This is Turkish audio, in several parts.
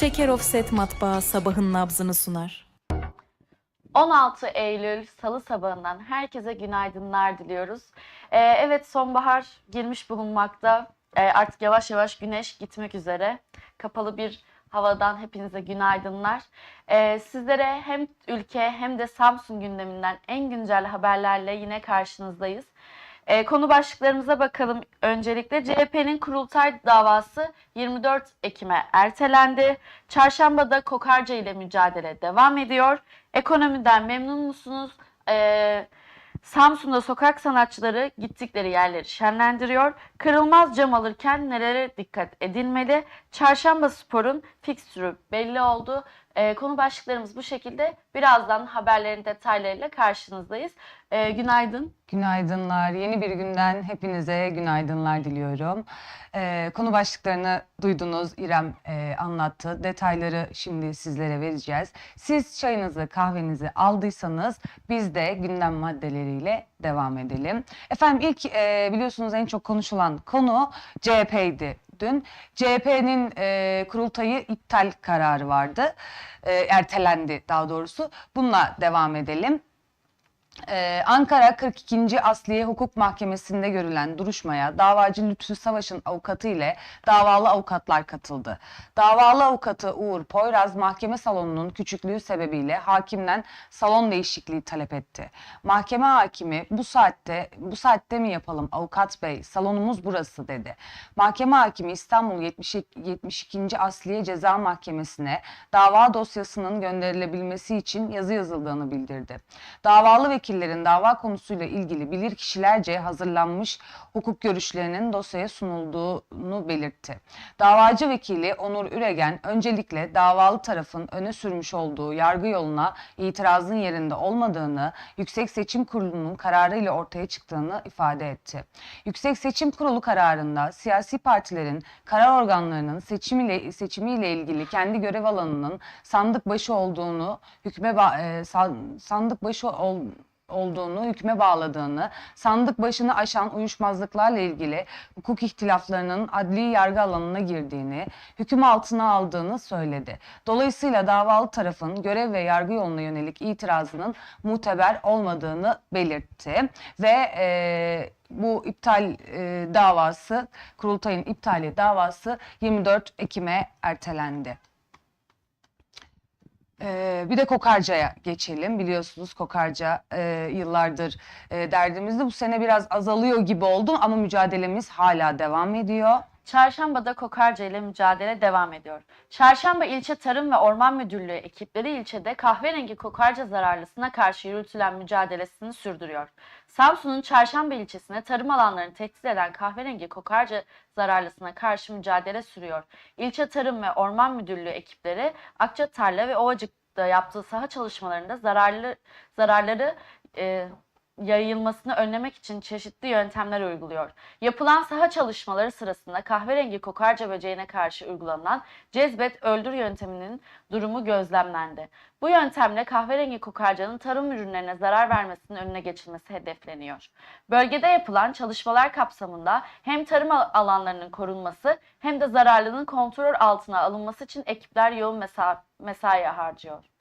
Şeker Offset Matbaa sabahın nabzını sunar. 16 Eylül Salı sabahından herkese günaydınlar diliyoruz. Ee, evet sonbahar girmiş bulunmakta. Ee, artık yavaş yavaş güneş gitmek üzere. Kapalı bir havadan hepinize günaydınlar. Ee, sizlere hem ülke hem de Samsun gündeminden en güncel haberlerle yine karşınızdayız. Ee, konu başlıklarımıza bakalım. Öncelikle CHP'nin kurultay davası 24 Ekim'e ertelendi. Çarşambada kokarca ile mücadele devam ediyor. Ekonomiden memnun musunuz? Ee, Samsun'da sokak sanatçıları gittikleri yerleri şenlendiriyor. Kırılmaz cam alırken nelere dikkat edilmeli? Çarşamba Spor'un fikstürü belli oldu. Ee, konu başlıklarımız bu şekilde. Birazdan haberlerin detaylarıyla karşınızdayız. Ee, günaydın. Günaydınlar. Yeni bir günden hepinize günaydınlar diliyorum. Ee, konu başlıklarını duydunuz. İrem e, anlattı. Detayları şimdi sizlere vereceğiz. Siz çayınızı, kahvenizi aldıysanız biz de gündem maddeleriyle devam edelim. Efendim ilk e, biliyorsunuz en çok konuşulan konu CHP'ydi dün. CHP'nin e, kurultayı iptal kararı vardı. E, ertelendi daha doğrusu. Bununla devam edelim. Ee, Ankara 42. Asliye Hukuk Mahkemesi'nde görülen duruşmaya davacı Lütfü Savaş'ın avukatı ile davalı avukatlar katıldı. Davalı avukatı Uğur Poyraz mahkeme salonunun küçüklüğü sebebiyle hakimden salon değişikliği talep etti. Mahkeme hakimi bu saatte bu saatte mi yapalım avukat bey salonumuz burası dedi. Mahkeme hakimi İstanbul 70, 72. Asliye Ceza Mahkemesi'ne dava dosyasının gönderilebilmesi için yazı yazıldığını bildirdi. Davalı vekillerin dava konusuyla ilgili bilirkişilerce hazırlanmış hukuk görüşlerinin dosyaya sunulduğunu belirtti. Davacı vekili Onur Üregen öncelikle davalı tarafın öne sürmüş olduğu yargı yoluna itirazın yerinde olmadığını, Yüksek Seçim Kurulu'nun kararıyla ortaya çıktığını ifade etti. Yüksek Seçim Kurulu kararında siyasi partilerin karar organlarının seçimiyle seçimiyle ilgili kendi görev alanının sandık başı olduğunu hükme e, san- sandık başı ol, olduğunu, hükme bağladığını, sandık başını aşan uyuşmazlıklarla ilgili hukuk ihtilaflarının adli yargı alanına girdiğini, hüküm altına aldığını söyledi. Dolayısıyla davalı tarafın görev ve yargı yoluna yönelik itirazının muteber olmadığını belirtti ve e, bu iptal e, davası, kurultayın iptali davası 24 Ekim'e ertelendi. Ee, bir de kokarcaya geçelim. Biliyorsunuz kokarca e, yıllardır e. Bu sene biraz azalıyor gibi oldu ama mücadelemiz hala devam ediyor. Çarşamba'da kokarca ile mücadele devam ediyor. Çarşamba İlçe Tarım ve Orman Müdürlüğü ekipleri ilçede kahverengi kokarca zararlısına karşı yürütülen mücadelesini sürdürüyor. Samsun'un Çarşamba ilçesine tarım alanlarını tehdit eden kahverengi kokarca zararlısına karşı mücadele sürüyor. İlçe Tarım ve Orman Müdürlüğü ekipleri Akçatarla ve Ovacık'ta yaptığı saha çalışmalarında zararlı zararları e, yayılmasını önlemek için çeşitli yöntemler uyguluyor. Yapılan saha çalışmaları sırasında kahverengi kokarca böceğine karşı uygulanan cezbet öldür yönteminin durumu gözlemlendi. Bu yöntemle kahverengi kokarcanın tarım ürünlerine zarar vermesinin önüne geçilmesi hedefleniyor. Bölgede yapılan çalışmalar kapsamında hem tarım al- alanlarının korunması hem de zararlının kontrol altına alınması için ekipler yoğun mesa mesai harcıyor.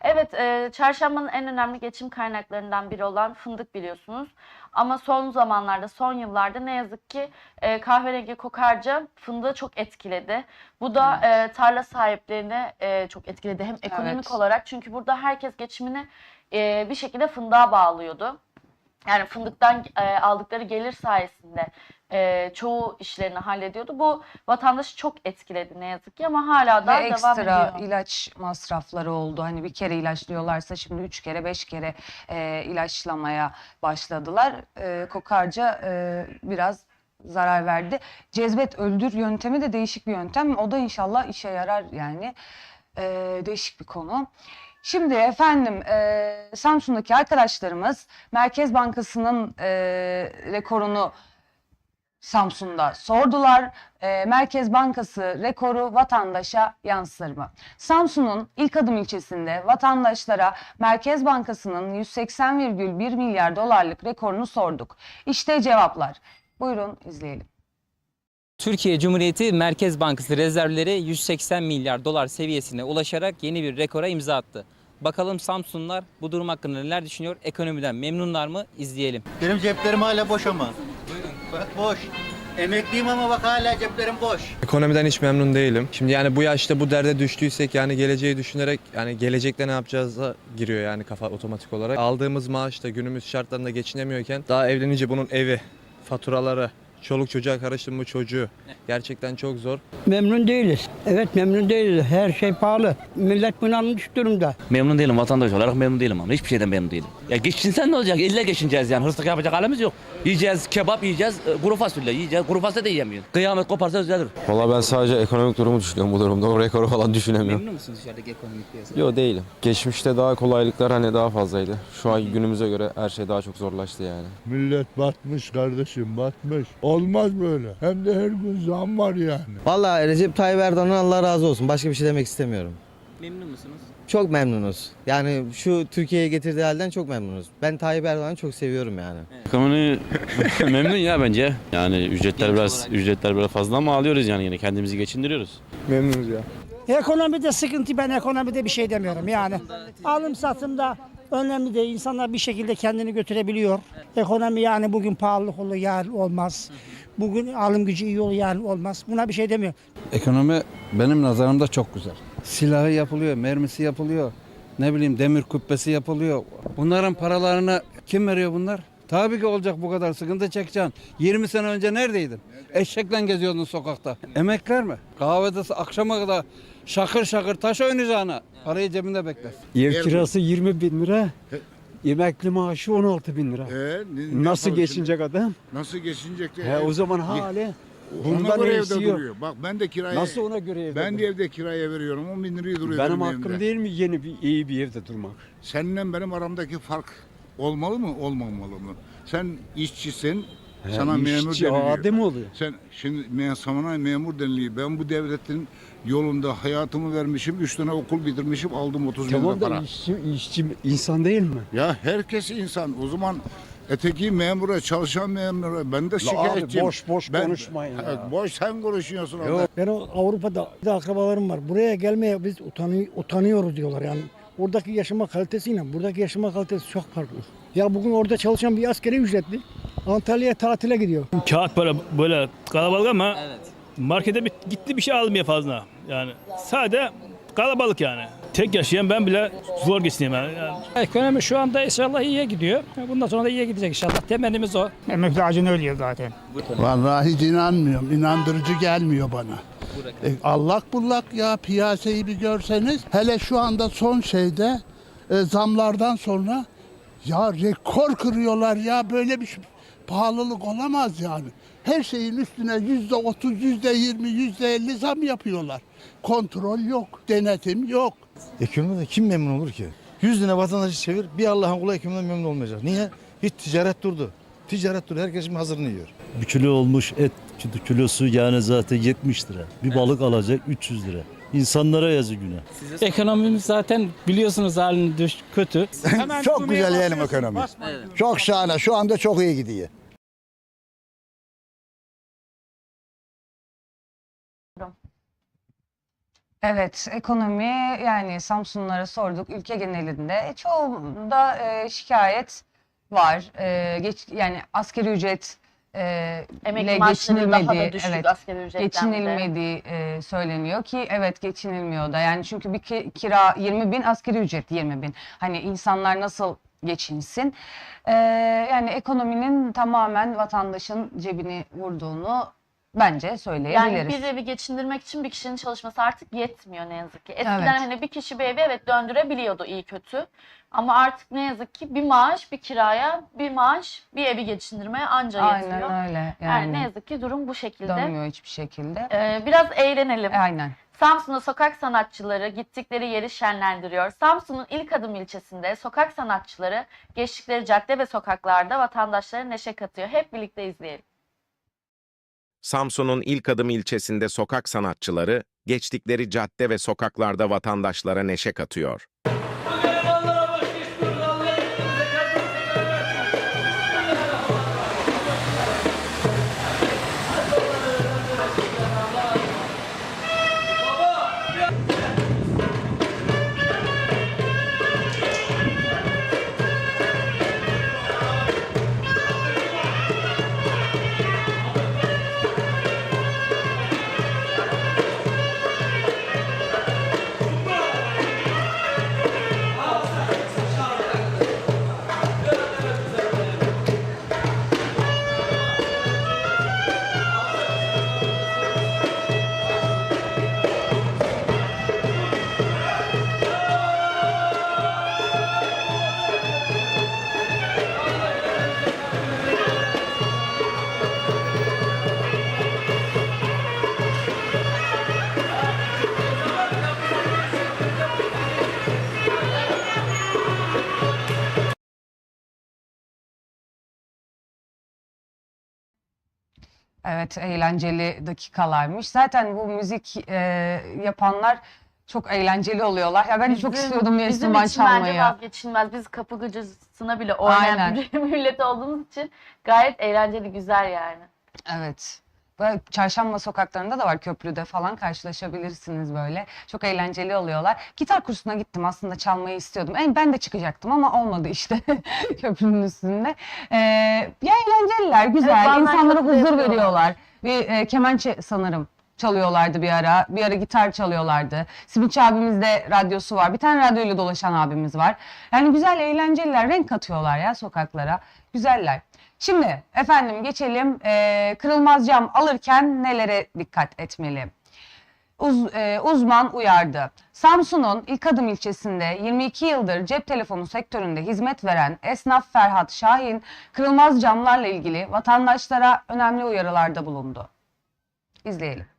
Evet, e, çarşambanın en önemli geçim kaynaklarından biri olan fındık biliyorsunuz. Ama son zamanlarda, son yıllarda ne yazık ki e, kahverengi kokarca fındığı çok etkiledi. Bu da e, tarla sahiplerini e, çok etkiledi. Hem ekonomik Evet. olarak çünkü burada herkes geçimini e, bir şekilde fındığa bağlıyordu. Yani fındıktan e, aldıkları gelir sayesinde e, çoğu işlerini hallediyordu. Bu vatandaşı çok etkiledi ne yazık ki ama hala da devam ekstra ediyor. ilaç masrafları oldu. Hani bir kere ilaçlıyorlarsa şimdi üç kere beş kere e, ilaçlamaya başladılar. E, kokarca e, biraz zarar verdi. Cezbet öldür yöntemi de değişik bir yöntem. O da inşallah işe yarar yani. E, değişik bir konu. Şimdi efendim e, Samsun'daki arkadaşlarımız Merkez Bankası'nın e, rekorunu Samsun'da sordular. E, Merkez Bankası rekoru vatandaşa yansır mı? Samsun'un ilk adım ilçesinde vatandaşlara Merkez Bankası'nın 180,1 milyar dolarlık rekorunu sorduk. İşte cevaplar. Buyurun izleyelim. Türkiye Cumhuriyeti Merkez Bankası rezervleri 180 milyar dolar seviyesine ulaşarak yeni bir rekora imza attı. Bakalım Samsunlular bu durum hakkında neler düşünüyor? Ekonomiden memnunlar mı? İzleyelim. Benim ceplerim hala boş ama. Bak boş. Emekliyim ama bak hala ceplerim boş. Ekonomiden hiç memnun değilim. Şimdi yani bu yaşta bu derde düştüysek yani geleceği düşünerek yani gelecekte ne yapacağıza giriyor yani kafa otomatik olarak. Aldığımız maaş da günümüz şartlarında geçinemiyorken daha evlenince bunun evi, faturaları, çoluk çocuğa karıştı mı çocuğu gerçekten çok zor. Memnun değiliz. Evet memnun değiliz. Her şey pahalı. Millet bunalmış durumda. Memnun değilim vatandaş olarak memnun değilim ama hiçbir şeyden memnun değilim. Ya geçinsen ne olacak? Elle geçineceğiz yani. Hırsızlık yapacak halimiz yok. Yiyeceğiz kebap yiyeceğiz, e, kuru fasulye yiyeceğiz. Kuru fasulye de yiyemiyoruz. Kıyamet koparsa düzelir. Valla ben sadece ekonomik durumu düşünüyorum bu durumda. O rekoru falan düşünemiyorum. Memnun musunuz dışarıdaki ekonomik piyasada? Yok değilim. Geçmişte daha kolaylıklar hani daha fazlaydı. Şu an günümüze göre her şey daha çok zorlaştı yani. Millet batmış kardeşim batmış. Olmaz böyle. Hem de her gün zam var yani. Vallahi Recep Tayyip Erdoğan'dan Allah razı olsun. Başka bir şey demek istemiyorum. Memnun musunuz? Çok memnunuz. Yani şu Türkiye'ye getirdiği halden çok memnunuz. Ben Tayyip Erdoğan'ı çok seviyorum yani. Ekonomi memnun ya bence. Yani ücretler Genç biraz olarak. ücretler biraz fazla ama alıyoruz yani yine kendimizi geçindiriyoruz. Memnunuz ya. Ekonomide sıkıntı ben ekonomide bir şey demiyorum yani. Alım satımda önemli değil. İnsanlar bir şekilde kendini götürebiliyor. Ekonomi yani bugün pahalılık olur yarın olmaz. Bugün alım gücü iyi olur yarın olmaz. Buna bir şey demiyorum. Ekonomi benim nazarımda çok güzel. Silahı yapılıyor, mermisi yapılıyor. Ne bileyim demir kubbesi yapılıyor. Bunların paralarını kim veriyor bunlar? Tabii ki olacak bu kadar sıkıntı çekeceksin. 20 sene önce neredeydin? Eşekle geziyordun sokakta. Emekler mi? Kahvede akşama kadar şakır şakır taş oynayacağına parayı cebinde bekler. Ev kirası 20 bin lira. Emekli maaşı 16 bin lira. Ee, ne- ne yapalım adam? şimdi? Nasıl geçinecek? de? He, o zaman hali hali. Ona bundan göre evde duruyor. Bak ben de kiraya... ona göre Ben de evde kiraya veriyorum. 10 bin lirayı duruyor Benim evimde. hakkım değil mi yeni bir iyi bir evde durmak? Seninle benim aramdaki fark olmalı mı olmamalı mı? Sen işçisin. sana memur deniliyor. mi oluyor? Sen şimdi me- sana memur deniliyor. Ben bu devletin yolunda hayatımı vermişim. Üç tane okul bitirmişim. Aldım 30 bin lira para. işçi, işçi insan değil mi? Ya herkes insan. O zaman öteki memura, çalışan memura ben de şikayetçiyim. boş boş Ben- konuşmayın Evet, ya. boş sen konuşuyorsun orada. Ben Avrupa'da bir de akrabalarım var. Buraya gelmeye biz utanı- utanıyoruz diyorlar yani. Oradaki yaşama kalitesiyle buradaki yaşama kalitesi çok farklı. Ya bugün orada çalışan bir askeri ücretli Antalya'ya tatile gidiyor. Kağıt para böyle kalabalık ama Evet. markete bir, gitti bir şey almıyor fazla. Yani sade kalabalık yani. Tek yaşayan ben bile zor geçiniyorum yani. yani. Ekonomi şu anda inşallah iyiye gidiyor. Bundan sonra da iyiye gidecek inşallah. Temennimiz o. Emekli acını ölüyor zaten. Vallahi hiç inanmıyorum. İnandırıcı gelmiyor bana. E, allak bullak ya piyasayı bir görseniz. Hele şu anda son şeyde e, zamlardan sonra ya rekor kırıyorlar ya böyle bir şey- pahalılık olamaz yani. Her şeyin üstüne yüzde otuz, yüzde yirmi, yüzde elli zam yapıyorlar. Kontrol yok, denetim yok. Ekonomide kim memnun olur ki? 100 lira vatandaşı çevir bir Allah'ın kulu ekonomiden memnun olmayacak. Niye? Hiç ticaret durdu. Ticaret durdu. Herkes şimdi hazırını yiyor. Bir kilo olmuş et kilosu yani zaten 70 lira. Bir balık alacak 300 lira. İnsanlara yazı güne. Ekonomimiz zaten biliyorsunuz halini düş kötü. Çok güzel yeğenim ekonomi. Çok şahane. Şu anda çok iyi gidiyor. Evet, ekonomi yani Samsunlara sorduk ülke genelinde çoğunda e, şikayet var. E, geç yani asgari ücret e, Emekli ile maaşları daha da geçinilmediği, düşük evet, asgari ücretten de. geçinilmediği e, söyleniyor ki evet geçinilmiyor da. Yani çünkü bir ki- kira 20 bin asgari ücret 20 bin. Hani insanlar nasıl geçinsin? E, yani ekonominin tamamen vatandaşın cebini vurduğunu bence söyleyebiliriz. Yani bir evi geçindirmek için bir kişinin çalışması artık yetmiyor ne yazık ki. Eskiden Evet. hani bir kişi bir evi evet döndürebiliyordu iyi kötü. Ama artık ne yazık ki bir maaş bir kiraya, bir maaş bir evi geçindirmeye anca yetiyor. Aynen öyle Yani, yani, ne yazık ki durum bu şekilde. dönmüyor hiçbir şekilde. Ee, biraz eğlenelim. Aynen. Samsun'da sokak sanatçıları gittikleri yeri şenlendiriyor. Samsun'un ilk adım ilçesinde sokak sanatçıları geçtikleri cadde ve sokaklarda vatandaşlara neşe katıyor. Hep birlikte izleyelim. Samsun'un ilk adım ilçesinde sokak sanatçıları, geçtikleri cadde ve sokaklarda vatandaşlara neşe katıyor. Evet, eğlenceli dakikalarmış. Zaten bu müzik e, yapanlar çok eğlenceli oluyorlar. Ya ben de çok Bizim- istiyordum bir Bizim enstrüman için bence çalmayı. vazgeçilmez. Biz kapı gıcısına bile oynayan Aynen. bir millet olduğumuz için gayet eğlenceli, güzel yani. Evet. Böyle çarşamba sokaklarında da var köprüde falan karşılaşabilirsiniz böyle. Çok eğlenceli oluyorlar. Gitar kursuna gittim aslında çalmayı istiyordum. En ben de çıkacaktım ama olmadı işte köprünün üstünde. Ee, ya eğlenceliler, güzel. Evet, İnsanlara huzur veriyorlar. Bir e, kemençe sanırım çalıyorlardı bir ara. Bir ara gitar çalıyorlardı. Simitçi abimiz de radyosu var. Bir tane radyoyla dolaşan abimiz var. Yani güzel, eğlenceliler. Renk katıyorlar ya sokaklara. Güzeller. Şimdi efendim geçelim. Ee, kırılmaz cam alırken nelere dikkat etmeli? Uz- e, uzman uyardı. Samsun'un İlk Adım ilçesinde 22 yıldır cep telefonu sektöründe hizmet veren esnaf Ferhat Şahin, kırılmaz camlarla ilgili vatandaşlara önemli uyarılarda bulundu. İzleyelim.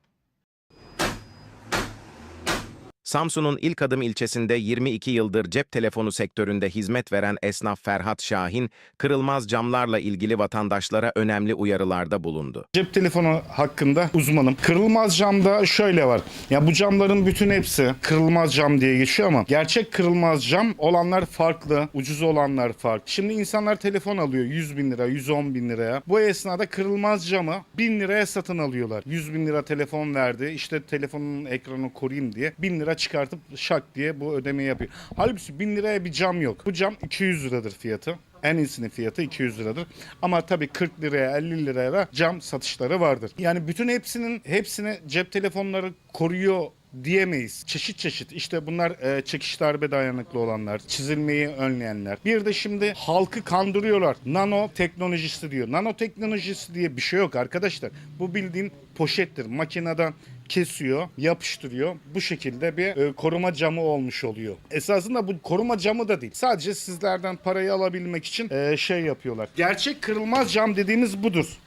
Samsun'un ilk adım ilçesinde 22 yıldır cep telefonu sektöründe hizmet veren esnaf Ferhat Şahin, kırılmaz camlarla ilgili vatandaşlara önemli uyarılarda bulundu. Cep telefonu hakkında uzmanım. Kırılmaz camda şöyle var. Ya bu camların bütün hepsi kırılmaz cam diye geçiyor ama gerçek kırılmaz cam olanlar farklı, ucuz olanlar farklı. Şimdi insanlar telefon alıyor 100 bin lira, 110 bin liraya. Bu esnada kırılmaz camı 1000 liraya satın alıyorlar. 100 bin lira telefon verdi. İşte telefonun ekranını koruyayım diye 1000 lira çıkartıp şak diye bu ödemeyi yapıyor. Halbuki 1000 liraya bir cam yok. Bu cam 200 liradır fiyatı. En iyisinin fiyatı 200 liradır. Ama tabii 40 liraya 50 liraya da cam satışları vardır. Yani bütün hepsinin hepsini cep telefonları koruyor diyemeyiz. Çeşit çeşit işte bunlar e, çekiş darbe dayanıklı olanlar, çizilmeyi önleyenler. Bir de şimdi halkı kandırıyorlar. Nano teknolojisi diyor. Nano teknolojisi diye bir şey yok arkadaşlar. Bu bildiğin poşettir. Makineden kesiyor, yapıştırıyor. Bu şekilde bir e, koruma camı olmuş oluyor. Esasında bu koruma camı da değil. Sadece sizlerden parayı alabilmek için e, şey yapıyorlar. Gerçek kırılmaz cam dediğimiz budur.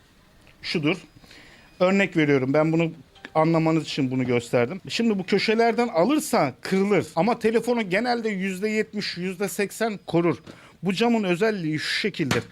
Şudur. Örnek veriyorum ben bunu anlamanız için bunu gösterdim. Şimdi bu köşelerden alırsa kırılır ama telefonu genelde %70, %80 korur. Bu camın özelliği şu şekildir.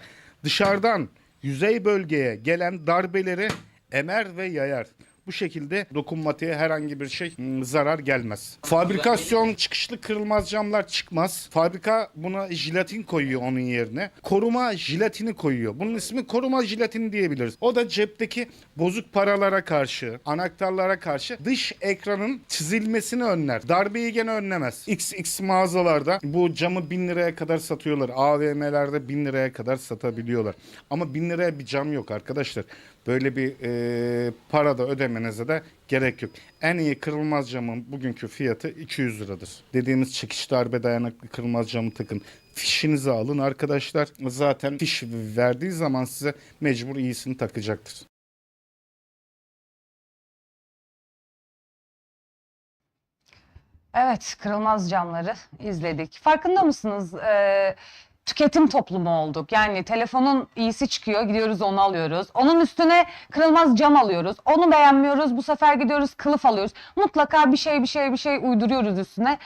Dışarıdan yüzey bölgeye gelen darbeleri emer ve yayar. Bu şekilde dokunmatiğe herhangi bir şey hmm, zarar gelmez. Fabrikasyon çıkışlı kırılmaz camlar çıkmaz. Fabrika buna jelatin koyuyor onun yerine. Koruma jelatini koyuyor. Bunun ismi koruma jelatini diyebiliriz. O da cepteki bozuk paralara karşı, anahtarlara karşı dış ekranın çizilmesini önler. Darbeyi gene önlemez. XX mağazalarda bu camı 1000 liraya kadar satıyorlar. AVM'lerde 1000 liraya kadar satabiliyorlar. Ama 1000 liraya bir cam yok arkadaşlar. Böyle bir e, para da ödemenize de gerek yok. En iyi kırılmaz camın bugünkü fiyatı 200 liradır. Dediğimiz çekiş darbe dayanıklı kırılmaz camı takın. Fişinizi alın arkadaşlar. Zaten fiş verdiği zaman size mecbur iyisini takacaktır. Evet, kırılmaz camları izledik. Farkında mısınız? Ee, tüketim toplumu olduk. Yani telefonun iyisi çıkıyor, gidiyoruz onu alıyoruz. Onun üstüne kırılmaz cam alıyoruz. Onu beğenmiyoruz, bu sefer gidiyoruz kılıf alıyoruz. Mutlaka bir şey bir şey bir şey uyduruyoruz üstüne.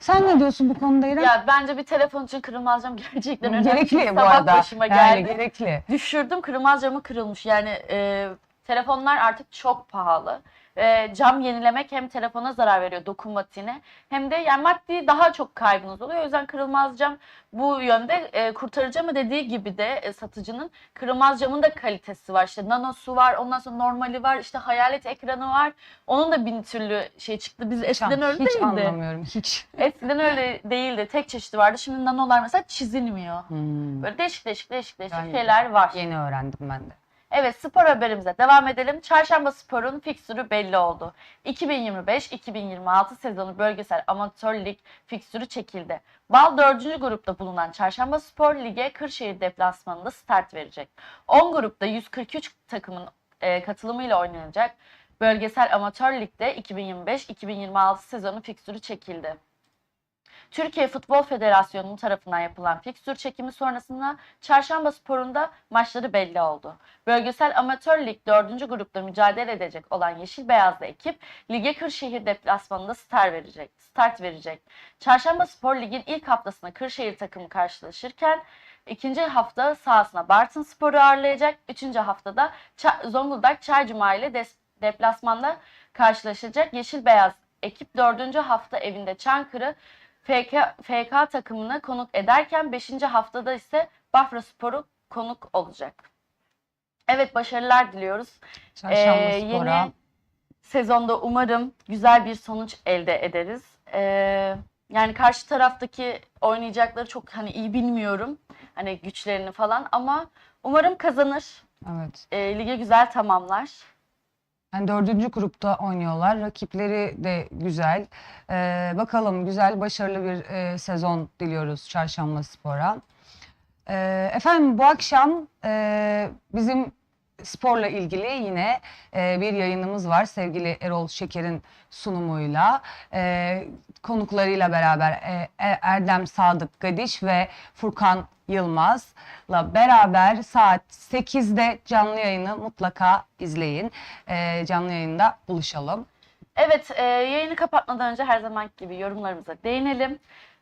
Sen ne diyorsun bu konuda İrem? Ya bence bir telefon için kırılmaz cam gerçekten önemli. gerekli bu sabah arada. başıma Yani geldi. gerekli. Düşürdüm kırılmaz camı kırılmış. Yani e, telefonlar artık çok pahalı. E, cam yenilemek hem telefona zarar veriyor dokunmatiğine hem de yani maddi daha çok kaybınız oluyor. O yüzden kırılmaz cam bu yönde e, kurtarıcı mı dediği gibi de e, satıcının kırılmaz camın da kalitesi var. İşte nanosu var, ondan sonra normali var, işte hayalet ekranı var. Onun da bin türlü şey çıktı. Biz eskiden öyle hiç değildi. anlamıyorum, hiç. Eskiden öyle değildi. Tek çeşidi vardı. Şimdi nanolar mesela çizilmiyor. Hmm, Böyle değişik değişik değişik değişik de. şeyler var. yeni öğrendim ben de. Evet spor haberimize devam edelim. Çarşamba Spor'un fikstürü belli oldu. 2025-2026 sezonu bölgesel amatör lig fikstürü çekildi. Bal 4. grupta bulunan Çarşamba Spor Lig'e Kırşehir deplasmanında start verecek. 10 grupta 143 takımın e, katılımıyla oynanacak. Bölgesel amatör ligde 2025-2026 sezonu fikstürü çekildi. Türkiye Futbol Federasyonu'nun tarafından yapılan fikstür çekimi sonrasında Çarşamba Spor'unda maçları belli oldu. Bölgesel Amatör Lig 4. grupta mücadele edecek olan Yeşil Beyazlı ekip lige Kırşehir deplasmanında start verecek. Start verecek. Çarşamba Spor Lig'in ilk haftasında Kırşehir takımı karşılaşırken ikinci hafta sahasına Bartın Spor'u ağırlayacak. Üçüncü haftada Ça- Zonguldak Çaycuma ile des- deplasmanda karşılaşacak. Yeşil Beyaz ekip dördüncü hafta evinde Çankırı FK, FK takımını konuk ederken 5. haftada ise Bafra Spor'u konuk olacak. Evet başarılar diliyoruz. Çarşamba Ee, Spor'a. yeni sezonda umarım güzel bir sonuç elde ederiz. Ee, yani karşı taraftaki oynayacakları çok hani iyi bilmiyorum. Hani güçlerini falan ama umarım kazanır. Evet. Ee, lige güzel tamamlar. Yani dördüncü grupta oynuyorlar. Rakipleri de güzel. Ee, bakalım güzel, başarılı bir e, sezon diliyoruz Çarşamba Spor'a. Ee, efendim bu akşam e, bizim sporla ilgili yine e, bir yayınımız var sevgili Erol Şeker'in sunumuyla. E, konuklarıyla beraber e, E- Erdem Sadık Gadiş ve Furkan Yılmaz'la beraber saat 8'de canlı yayını mutlaka izleyin. E, canlı yayında buluşalım. Evet, e, yayını kapatmadan önce her zaman gibi yorumlarımıza değinelim.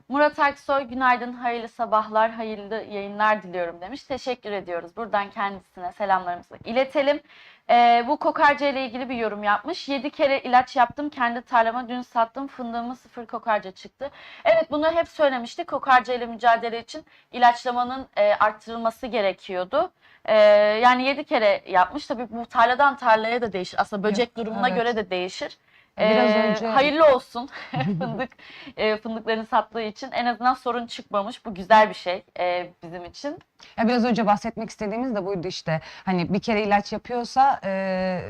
Murat Aksoy, günaydın, hayırlı sabahlar, hayırlı yayınlar diliyorum demiş. Teşekkür ediyoruz. Buradan kendisine selamlarımızı iletelim. E, bu kokarca ile ilgili bir yorum yapmış. 7 kere ilaç yaptım, kendi tarlama dün sattım, fındığımı sıfır kokarca çıktı. Evet, bunu hep söylemiştik. Kokarca ile mücadele için ilaçlamanın e, arttırılması gerekiyordu. E, yani 7 kere yapmış. Tabii bu tarladan tarlaya da değişir. Aslında böcek durumuna evet. göre de değişir. Biraz Ee, önce- hayırlı olsun fındık e, fındıklarını sattığı için en azından sorun çıkmamış. Bu güzel bir şey e, bizim için. Ya biraz önce bahsetmek istediğimiz de buydu işte. Hani bir kere ilaç yapıyorsa e,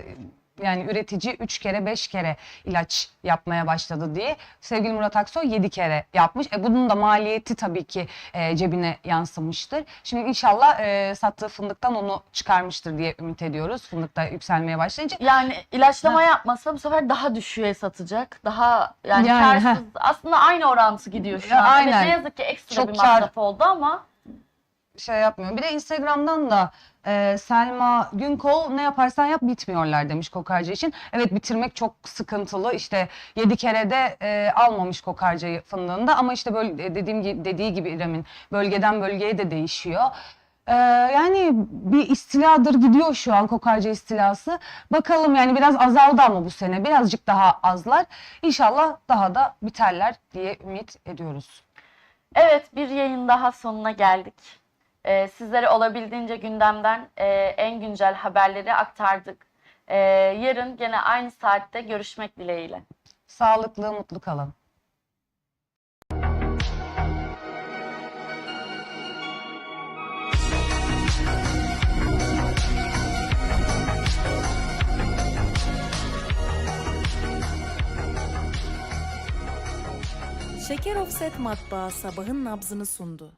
yani üretici 3 kere 5 kere ilaç yapmaya başladı diye. Sevgili Murat Aksoy 7 kere yapmış. E bunun da maliyeti tabii ki e, cebine yansımıştır. Şimdi inşallah e, sattığı fındıktan onu çıkarmıştır diye ümit ediyoruz. Fındık da yükselmeye başlayınca. Yani ilaçlama yapmasa bu sefer daha düşüğe satacak. Daha yani, Yani, karsız. Aslında aynı orantı gidiyor şu an. Evet, aynen. ne yazık ki ekstra Çok bir kar- masraf oldu ama şey yapmıyor. Bir de Instagram'dan da e, Selma Günkol ne yaparsan yap bitmiyorlar demiş kokarca için. Evet bitirmek çok sıkıntılı. İşte 7 kere de e, almamış kokarcayı fındığında ama işte böyle e, dediğim dediği gibi İrem'in bölgeden bölgeye de değişiyor. E, yani bir istiladır gidiyor şu an kokarca istilası. Bakalım yani biraz azaldı ama bu sene birazcık daha azlar. İnşallah daha da biterler diye ümit ediyoruz. evet bir yayın daha sonuna geldik. Ee, sizlere olabildiğince gündemden e, en güncel haberleri aktardık. Ee, yarın gene aynı saatte görüşmek dileğiyle. Sağlıklı, mutlu kalın. Şeker Offset Matbaa sabahın nabzını sundu.